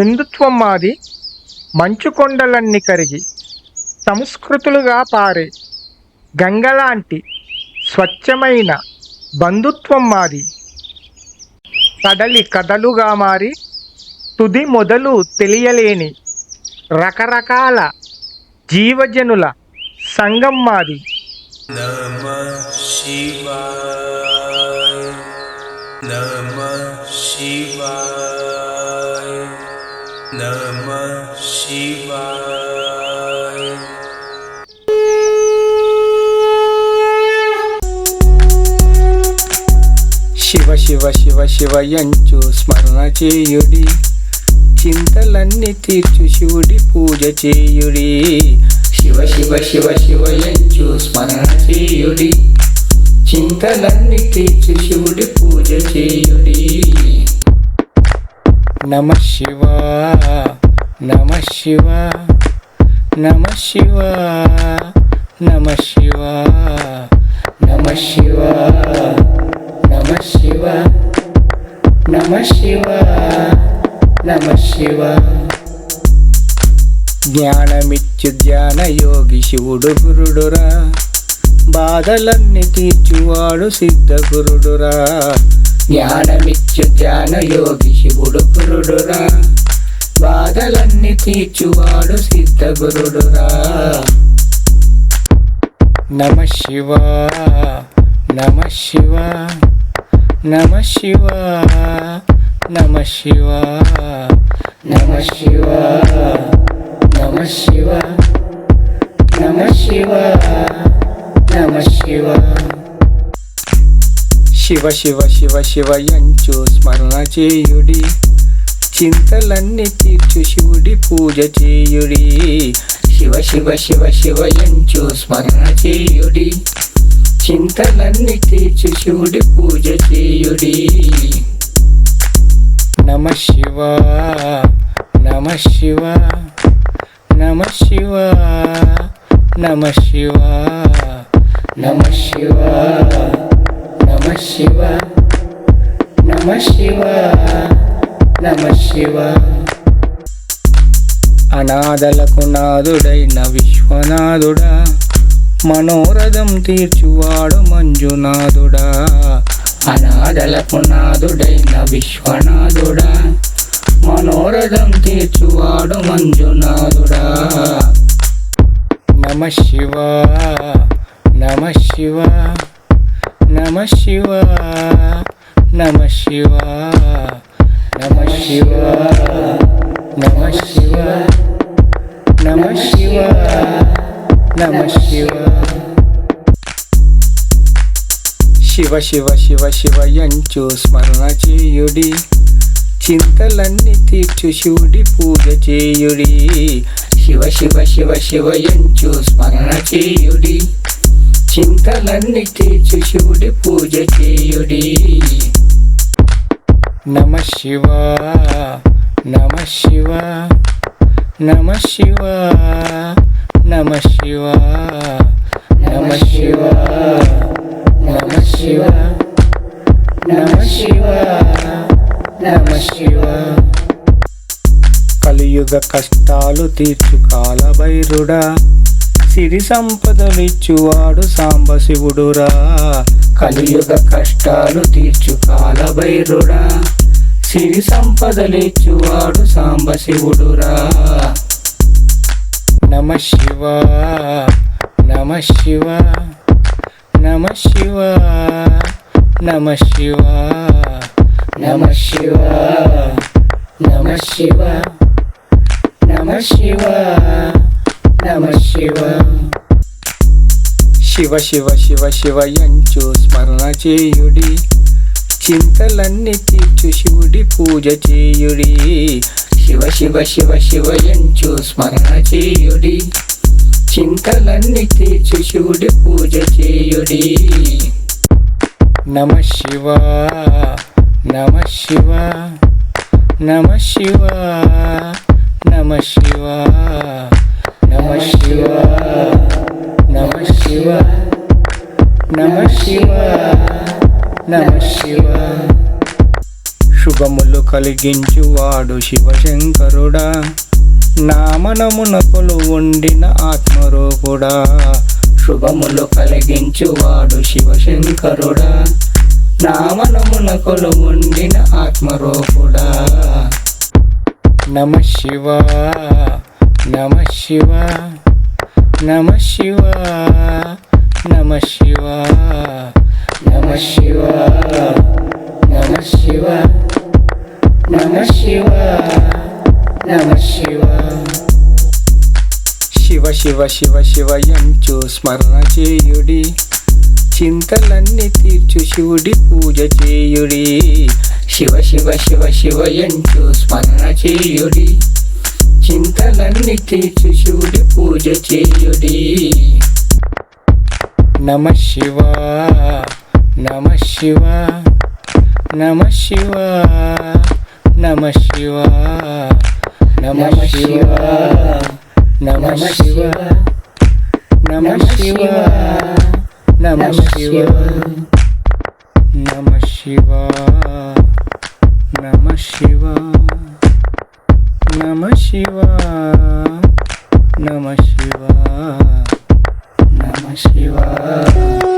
హిందుత్వం మాది మంచుకొండలన్నీ కరిగి సంస్కృతులుగా పారే గంగలాంటి స్వచ్ఛమైన బంధుత్వం మాది కడలి కథలుగా మారి తుది మొదలు తెలియలేని రకరకాల జీవజనుల సంఘం మాది శివా శివా नमः शिवाय శివ శివ శివ శివ ఎంచు స్మరణ చేయుడి చింతలన్నీ తీర్చు శివుడి పూజ చేయుడి శివ శివ శివ శివ ఎంచు స్మరణ చేయుడి చింతలన్నీ తీర్చు శివుడి పూజ చేయుడి నమ శివ నమ శివ నమ శివ నమ శివ నమ శివ నమ శివ నమ శివ నమ శివ. జ్ఞానమిచ్చు ధ్యాన యోగి శివుడు గురుడురా బాధలన్నీ తీర్చువాడు సిద్ధ గురుడురా. జ్ఞానమిచ్చు ధ్యాన యోగి శివుడు గురుడురా బాధలన్నీ తీర్చువాడు సిద్ధ గురుడురా నమ శివ నమ శివ నమ శివ నమ శివ నమ శివ నమ శివ నమ శివ నమ శివ. శివ శివ శివ శివయంచు స్మరణ చేయుడి. చింతలన్నీ తీర్చు శివుడి పూజ చేయుడి. శివ శివ శివ శివయంచు స్మరణ చేయుడి. చింతలన్నీ తీర్చు శివుడి పూజ చేయుడి. నమ శివ నమ శివ నమ శివ నమ శివ నమ శివ. నమ శివ నమ శివ నమ శివ అనాథలకు నాదుడైన విశ్వనాథుడా. మనోరథం తీర్చువాడు మంజునాథుడా. అనాథలకు నాదుడైన విశ్వనాథుడా. మనోరథం తీర్చువాడు మంజునాథుడా. నమ శివ నమ శివ నమ శివ నమ శివ నమ శివ నమ శివ నమ శివ నమ శివ. శివ శివ శివ శివ ఎంచు స్మరణ చేయుడి చింతలన్నీ తీర్చు శివుడి పూజ చేయుడి. శివ శివ శివ శివ ఎంచు స్మరణ చేయుడి. చింతలన్నీ తీర్చు శివుడి పూజ చేయుడి. నమ శివ నమ శివ నమ శివ నమ శివ నమ శివ నమ శివ నమ శివ నమ శివ. కలియుగ కష్టాలు తీర్చు కాలభైరుడా సిరి సంపదలిచ్చువాడు సాంబశివుడురా కలియుగ కష్టాలు తీర్చు కాలభైరుడా. సిరి సంపదలిచ్చువాడు సాంబశివుడురా నమ శివ నమ శివ నమ శివ నమ శివ నమ శివ నమ శివ నమ శివ నమ శివ. శివ శివ శివ శివ ఎంచు స్మరణ చేయుడి. చింతలన్నీ తీర్చు శివుడి పూజ చేయుడి. శివ శివ శివ శివ ఎంచు స్మరణ చేయుడి. చింతలన్నీ తీర్చు శివుడి పూజ చేయుడి. నమ శివ నమ శివ నమ శివ నమ శివ నమ శివ. నమ శివ. నమ శుభములు కలిగించువాడు శివశంకరుడా. నామనమున కొలు ఉండిన ఆత్మరూపుడా. శుభములు కలిగించువాడు శివశంకరుడా. నామనమున కొలు ఉండిన ఆత్మరూపుడా. నమ శివ. నమ శివ. నమ శివ. నమ శివ. నమ శివ నమ శివ నమ శివ నమ శివ శివ శివ శివ శివ స్మరణ చేయుడి. చింతలన్నీ తీర్చు శివుడి పూజ చేయుడి. శివ శివ శివ శివయంచు స్మరణ చేయుడి. చింతలన్నీ తీర్చు శివుడి పూజ చేయుడి. నమ శివా నమ శివ నమ శివ నమ శివ నమ శివ నమ శివ నమ శివ నమ శివ నమ శివ నమ శివ నమ శివ నమ శివ నమ శివ